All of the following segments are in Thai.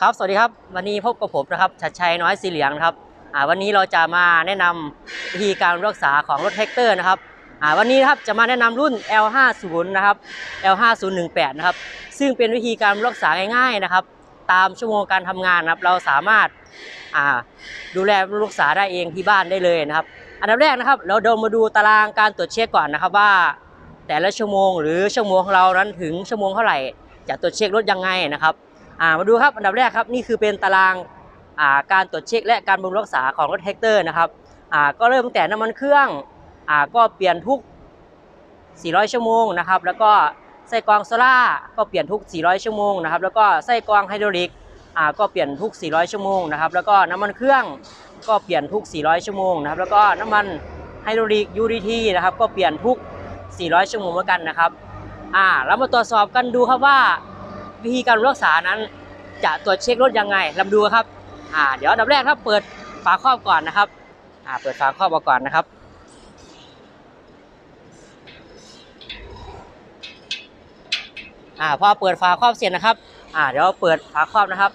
ครับสวัสดีครับวันนี้พบกับผมนะครับชัดชัยน้อยสีเหลืองนะครับวันนี้เราจะมาแนะนำวิธีการรักษาของรถแท็กเตอร์นะครับวันนี้นะครับจะมาแนะนำรุ่น L50 นะครับ L5018 นะครับซึ่งเป็นวิธีการรักษาง่ายๆนะครับ ตามชั่วโมงการทำงานนะครับเราสามารถดูแลรักษาได้เองที่บ้านได้เลยนะครับ อันดับแรกนะครับ เราเดินมาดูตารางการตรวจเช็คก่อนนะครับว่า แต่ละชั่วโมงหรือชั่วโมงของเรานั้นถึงชั่วโมงเท่าไหร่จะตรวจเช็ครถยังไงนะครับ มาดูครับอันดับแรกครับนี่คือเป็นตารางาการตรวจเช็คและการบำรุงรักษาของรถแท็กเตอร์นะครับก็เริ่มตั้งแต่น้ำมันเครื่องอก็เปลี่ยนทุก 400 ชั่วโมงนะครับแล้วก็ไส้กรองโซล่าก็เปลี่ยนทุก 400 ชั่วโมงนะครับแล้วก็ไส้กรองไฮดรอลิกก็เปลี่ยนทุก 400 ชั่วโมงนะครับแล้วก็น้ำมันเครื่องก็เปลี่ยนทุก 400 ชั่วโมงนะครับแล้วก็น้ำมันไฮดรอลิก UDT นะครับก็เปลี่ยนทุก 400 ชั่วโมงเหมือนกันนะครับอ่าเรามาตรวจสอบกันดูครับว่า วิธีการรักษานั้น จะตรวจเช็ครถยังไงเรามาดูครับอ่าเดี๋ยวอันดับแรกครับเปิดฝาครอบก่อนนะครับอ่าเปิดฝาครอบออกก่อนนะครับอ่าพอเปิดฝาครอบเสร็จนะครับอ่าเดี๋ยวเปิดฝาครอบนะครับ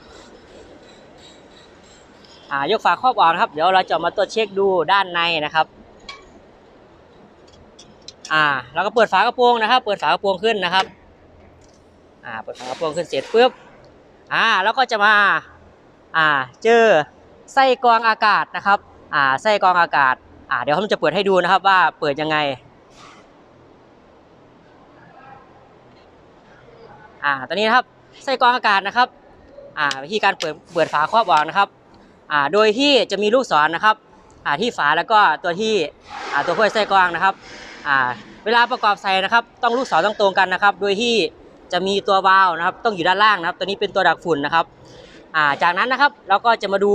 อ่ายกฝาครอบออกนะครับ เดี๋ยวเราจะมาตรวจเช็คดูด้านในนะครับอ่าเราก็เปิดฝากระโปรงนะครับ เปิดฝากระโปรงขึ้นนะครับ อ่าเปิดฝากระโปรงขึ้นเสร็จปุ๊บอ่าแล้วก็จะมาอ่าเจอไส้กรองอากาศนะครับอ่าไส้กรองอากาศอ่าเดี๋ยวผมจะเปิดให้ดูนะครับว่าเปิดยังไงอ่าตอนนี้นะครับไส้กรองอากาศนะครับอ่าวิธีการเปิดเปิดฝาครอบออกนะครับอ่าโดยที่จะมีลูกศรนะครับอ่าที่ฝาแล้วก็ตัวที่อ่าตัวถ้วยไส้กรองนะครับอ่าเวลาประกอบใส่นะครับ ต้องลูกศรต้องตรงกันนะครับ โดยที่ จะมีตัววาล์วนะครับ ต้องอยู่ด้านล่างนะครับ ตัวนี้เป็นตัวดักฝุ่นนะครับาจากนั้นนะครับเราก็จะมาดู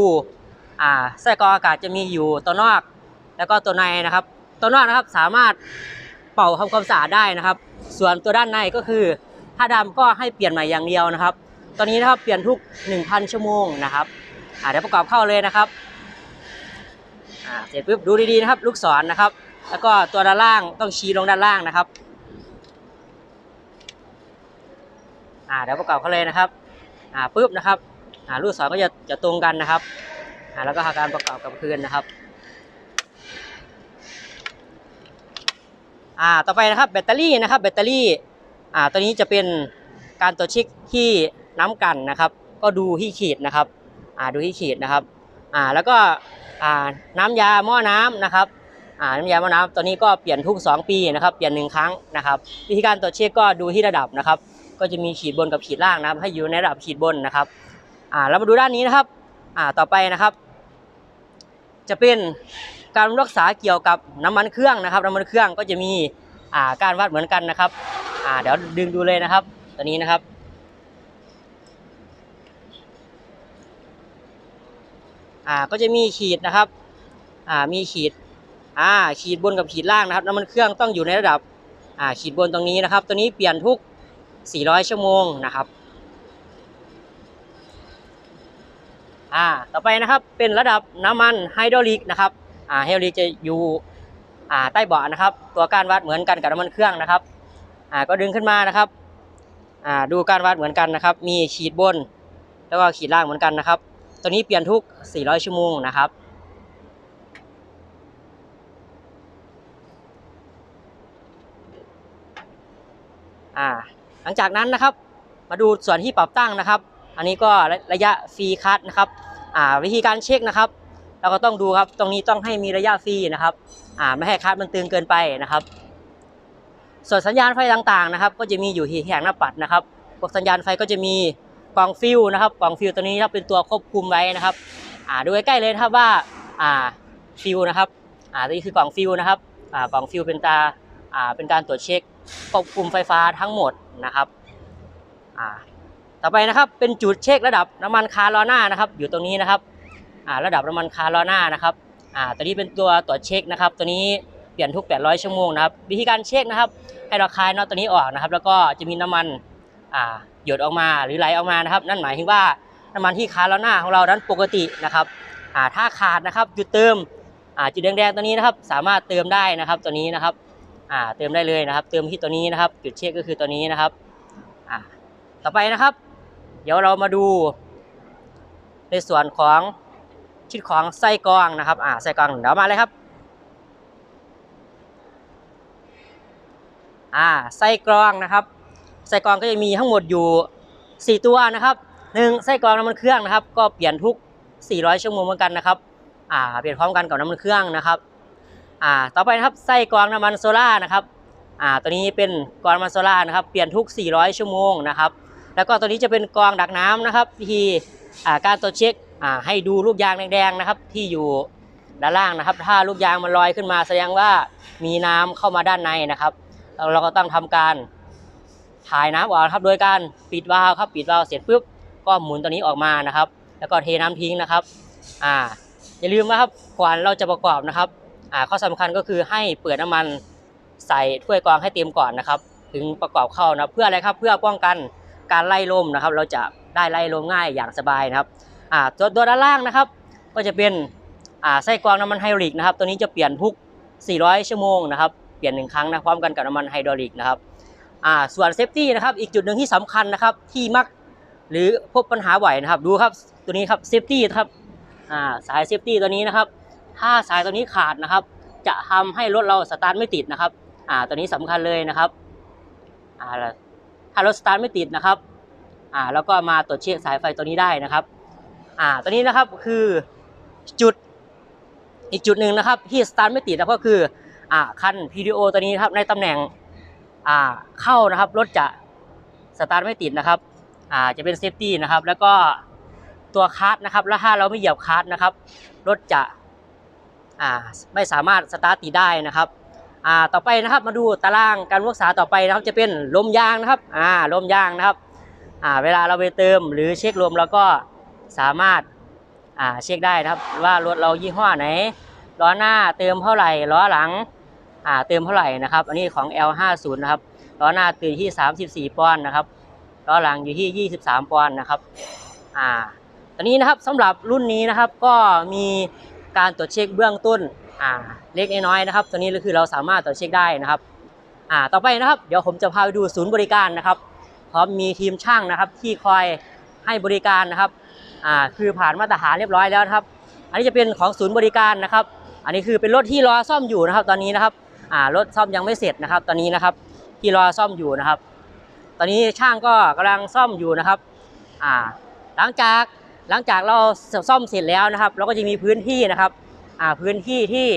าไส้กรองอากาศจะมีอยู่ตัวนอก แล้วก็ตัวในนะครับ ตัวนอกนะครับสามารถเป่าทำความสะอาดได้นะครับ ส่วนตัวด้านในก็คือ ถ้าดำก็ให้เปลี่ยนใหม่อย่างเดียวนะครับ ตอนนี้นะครับเปลี่ยนทุก 1,000 ชั่วโมงนะครับอาเดี๋ยวประกอบเข้าเลยนะครับเสร็จปุ๊บดูดีๆนะครับ ลูกศรนะครับ แล้วก็ตัวด้านล่างต้องชี้ลงด้านล่างนะครับ อ่าเดี๋ยวประกอบเขาเลยนะครับอ่าปุ๊บนะครับอ่าลูกศรก็จะจะตรงกันนะครับอ่าแล้วก็หาการประกอบกับคืนนะครับอ่าต่อไปนะครับแบตเตอรี่นะครับแบตเตอรี่อ่าตัวนี้จะเป็นการตรวจเช็คที่น้ำกันนะครับ ก็ดูที่ขีดนะครับอ่าดูที่ขีดนะครับอ่าแล้วก็อ่าน้ำยาหม้อน้ำนะครับอ่าน้ำยาหม้อน้ำตัวนี้ก็เปลี่ยนทุก 2 ปีนะครับ เปลี่ยนหนึ่งครั้งนะครับ วิธีการตรวจเช็คก็ดูที่ระดับนะครับ ก็จะมีขีดบนกับขีดล่างนะครับ ให้อยู่ในระดับขีดบนนะครับอ่าเรามาดูด้านนี้นะครับอ่าต่อไปนะครับ จะเป็นการรักษาเกี่ยวกับน้ำมันเครื่องนะครับ น้ำมันเครื่องก็จะมีอ่าการวัดเหมือนกันนะครับอ่าเดี๋ยวดึงดูเลยนะครับ ตัวนี้นะครับอ่าก็จะมีขีดนะครับอ่ามีขีดอ่าขีดบนกับขีดล่างนะครับน้ำมันเครื่องต้องอยู่ในระดับอ่าขีดบนตรงนี้นะครับ ตัวนี้เปลี่ยนทุก 400 ชั่วโมงนะครับอ่าต่อไปนะครับเป็นระดับน้ำมันไฮดรอลิกนะครับอ่าไฮดรอลิกจะอยู่อ่าใต้เบาะนะครับ ตัวการวัดเหมือนกันกับน้ำมันเครื่องนะครับอ่าก็ดึงขึ้นมานะครับอ่าดูการวัดเหมือนกันนะครับ มีขีดบน แล้วก็ขีดล่างเหมือนกันนะครับ ตัวนี้เปลี่ยนทุก 400 ชั่วโมงนะครับอ่า หลังจากนั้นนะครับมาดูส่วนที่ปรับตั้งนะครับ อันนี้ก็ระระยะฟรีคัทนะครับวิธีการเช็คนะครับ เราก็ต้องดูครับตรงนี้ต้องให้มีระยะฟรีนะครับไม่ให้คัทมันตึงเกินไปนะครับ ส่วนสัญญาณไฟต่างๆนะครับ ก็จะมีอยู่ที่แหงหน้าปัดนะครับพวกสัญญาณไฟก็จะมีกล่องฟิวนะครับกล่องฟิวตัวนี้นะครับเป็นตัวควบคุมไว้นะครับดูใกล้ๆเลยครับว่าฟิวนะครับอ่าตัวนี้คือกล่องฟิวนะครับกล่องฟิวเป็นตาเป็นการตรวจเช็คควบคุมไฟฟ้าทั้งหมด นะครับอ่าต่อไปนะครับเป็นจุดเช็คระดับน้ำมันคาร์ล้อหน้านะครับ อยู่ตรงนี้นะครับอ่าระดับน้ำมันคาร์ล้อหน้านะครับอ่าตัวนี้เป็นตัวตรวจเช็คนะครับ ตัวนี้เปลี่ยนทุก 800 ชั่วโมงนะครับวิธีการเช็คนะครับ ให้เราคลายน็อตตัวนี้ออกนะครับ แล้วก็จะมีน้ำมันอ่าหยดออกมาหรือไหลออกมานะครับ นั่นหมายถึงว่าน้ำมันที่คาร์ล้อหน้าของเรานั้นปกตินะครับถ้าขาดนะครับจุดเติมจุดแดงๆตัวนี้นะครับ สามารถเติมได้นะครับตัวนี้นะครับ อ่าเติมได้เลยนะครับ เติมที่ตัวนี้นะครับ จุดเช็คก็คือตัวนี้นะครับอ่าต่อไปนะครับ เดี๋ยวเรามาดู ในส่วนของชิ้นของไส้กรองนะครับอ่าไส้กรองเดี๋ยวมาเลยครับอ่าไส้กรองนะครับไส้กรองก็จะมีทั้งหมดอยู่ 4 ตัวนะครับหนึ่งไส้กรองน้ำมันเครื่องนะครับ ก็เปลี่ยนทุก 400 ชั่วโมงเหมือนกันนะครับอ่าเปลี่ยนพร้อมกันกับน้ำมันเครื่องนะครับ อ่าต่อไปนะครับไส้กรองน้ำมันโซล่านะครับอ่าตัวนี้เป็นกรองน้ำมันโซล่านะครับเปลี่ยนทุก 400 ชั่วโมงนะครับแล้วก็ตัวนี้จะเป็นกรองดักน้ำนะครับวิธีอ่าการตรวจเช็คอ่าให้ดูลูกยางแดงๆนะครับที่อยู่ด้านล่างนะครับ ถ้าลูกยางมันลอยขึ้นมาแสดงว่ามีน้ำเข้ามาด้านในนะครับเราก็ต้องทำการถ่ายน้ำออกครับโดยการปิดวาล์วครับปิดวาล์วเสร็จปุ๊บก็หมุนตัวนี้ออกมานะครับ แล้วก็เทน้ำทิ้งนะครับอ่าอย่าลืมนะครับก่อนเราจะประกอบนะครับ ข้อสำคัญก็คือให้เปิดน้ำมันใส่ถ้วยกรองให้เต็มก่อนนะครับ ถึงประกอบเข้านะเพื่ออะไรครับเพื่อป้องกันการไล่ลมนะครับ เราจะได้ไล่ลมง่ายอย่างสบายนะครับอ่าตัวตัวด้านล่างนะครับ ก็จะเป็นอ่าไส้กรองน้ำมันไฮดรอลิกนะครับ ตัวนี้จะเปลี่ยนทุก 400 ชั่วโมงนะครับเปลี่ยนหนึ่งครั้งนะพร้อมกันกับน้ำมันไฮดรอลิกนะครับอ่าส่วนเซฟตี้นะครับอีกจุดหนึ่งที่สำคัญนะครับที่มักหรือพบปัญหาบ่อยนะครับ ดูครับตัวนี้ครับเซฟตี้ครับอ่าสายเซฟตี้ตัวนี้นะครับ ถ้าสายตัวนี้ขาดนะครับ จะทำให้รถเราสตาร์ทไม่ติดนะครับอ่าตัวนี้สำคัญเลยนะครับอ่าถ้ารถสตาร์ทไม่ติดนะครับอ่าแล้วก็มาตรวจเช็คสายไฟตัวนี้ได้นะครับอ่าตัวนี้นะครับคือจุดอีกจุดหนึ่งนะครับที่สตาร์ทไม่ติดนะก็คืออ่าคัน PDO ตัวนี้นะครับในตำแหน่งอ่าเข้านะครับรถจะสตาร์ทไม่ติดนะครับอ่าจะเป็นเซฟตี้นะครับแล้วก็ตัวคาร์ดนะครับแล้วถ้าเราไม่เหยียบคาร์ดนะครับรถจะ อ่าไม่สามารถสตาร์ทติดได้นะครับอ่าต่อไปนะครับมาดูตารางการรักษาต่อไปนะครับจะเป็นลมยางนะครับอ่าลมยางนะครับอ่าเวลาเราไปเติมหรือเช็คลมเราก็สามารถอ่าเช็คได้นะครับว่ารถเรายี่ห้อไหนล้อหน้าเติมเท่าไหร่ล้อหลังอ่าเติมเท่าไหร่นะครับ อันนี้ของ L50 นะครับล้อหน้าตื่นที่ 34 ปอนด์นะครับล้อหลังอยู่ที่ 23 ปอนด์นะครับอ่าตอนนี้นะครับสำหรับรุ่นนี้นะครับก็มี การตรวจเช็คเบื้องต้นอ่าเล็กน้อยนะครับ ตัวนี้ก็คือเราสามารถตรวจเช็คได้นะครับอ่าต่อไปนะครับ เดี๋ยวผมจะพาไปดูศูนย์บริการนะครับพร้อมมีทีมช่างนะครับ ที่คอยให้บริการนะครับอ่าคือผ่านมาตรฐานเรียบร้อยแล้วนะครับ อันนี้จะเป็นของศูนย์บริการนะครับ อันนี้คือเป็นรถที่รอซ่อมอยู่นะครับ ตอนนี้นะครับอ่ารถซ่อมยังไม่เสร็จนะครับ ตอนนี้นะครับที่รอซ่อมอยู่นะครับ ตอนนี้ช่างก็กำลังซ่อมอยู่นะครับอ่าหลังจาก หลังจากเราซ่อมเสร็จแล้วนะครับ เราก็จะมีพื้นที่นะครับพื้นที่ที่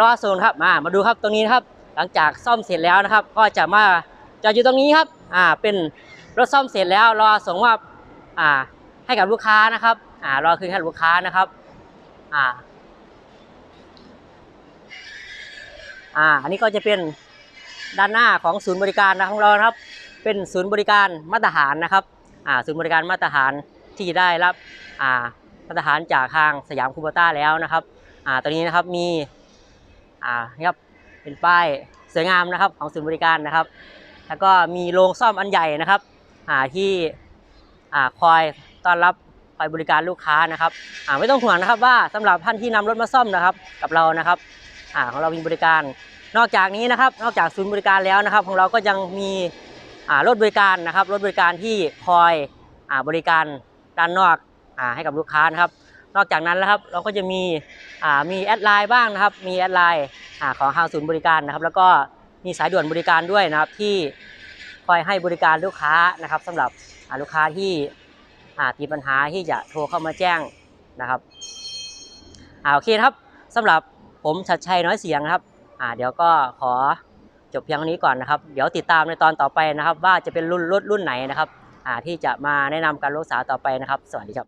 รอโซนครับมามาดูครับตรงนี้นครับ หลังจากซ่อมเสร็จแล้วนะครับ ก็จะมาจอดอยู่ตรงนี้ครับเป็นรถซ่อมเสร็จแล้วรอส่งมอบอ่าให้กับลูกค้านะครับอรอคืนให้ลูกค้านะครับอ่าอ่าอันนี้ก็จะเป็นด้านหน้าของศูนย์บริการนะของเราครับ เป็นศูนย์บริการมาตรฐานนะครับอ่าศูนย์บริการมาตรฐาน ที่ได้รับอ่ามาตรฐานจากทางสยามคูโบต้าแล้วนะครับอ่าตัวนี้นะครับมีอ่านี่ครับเป็นป้ายสวยงามนะครับของศูนย์บริการนะครับ แล้วก็มีโรงซ่อมอันใหญ่นะครับอ่าที่อ่าคอยต้อนรับคอยบริการลูกค้านะครับอ่าไม่ต้องห่วงนะครับว่าสำหรับท่านที่นำรถมาซ่อมนะครับกับเรานะครับอ่าของเรามีบริการนอกจากนี้นะครับนอกจากศูนย์บริการแล้วนะครับ ของเราก็ยังมีอ่ารถบริการนะครับรถบริการที่คอยอ่าบริการ ด้านนอกอ่าให้กับลูกค้านะครับ นอกจากนั้นแล้วครับเราก็จะมีอ่ามีแอดไลน์บ้างนะครับ มีแอดไลน์อ่าของทางศูนย์บริการนะครับ แล้วก็มีสายด่วนบริการด้วยนะครับที่คอยให้บริการลูกค้านะครับสำหรับอ่าลูกค้าที่อ่ามีปัญหาที่จะโทรเข้ามาแจ้งนะครับอ่าโอเคครับสำหรับผมชัดชัยน้อยเสียงนะครับอ่าเดี๋ยวก็ขอจบเพียงเท่านี้ก่อนนะครับ เดี๋ยวติดตามในตอนต่อไปนะครับ ว่าจะเป็นรุ่นรถรุ่นไหนนะครับ ที่จะมาแนะนำการรักษาต่อไปนะครับ สวัสดีครับ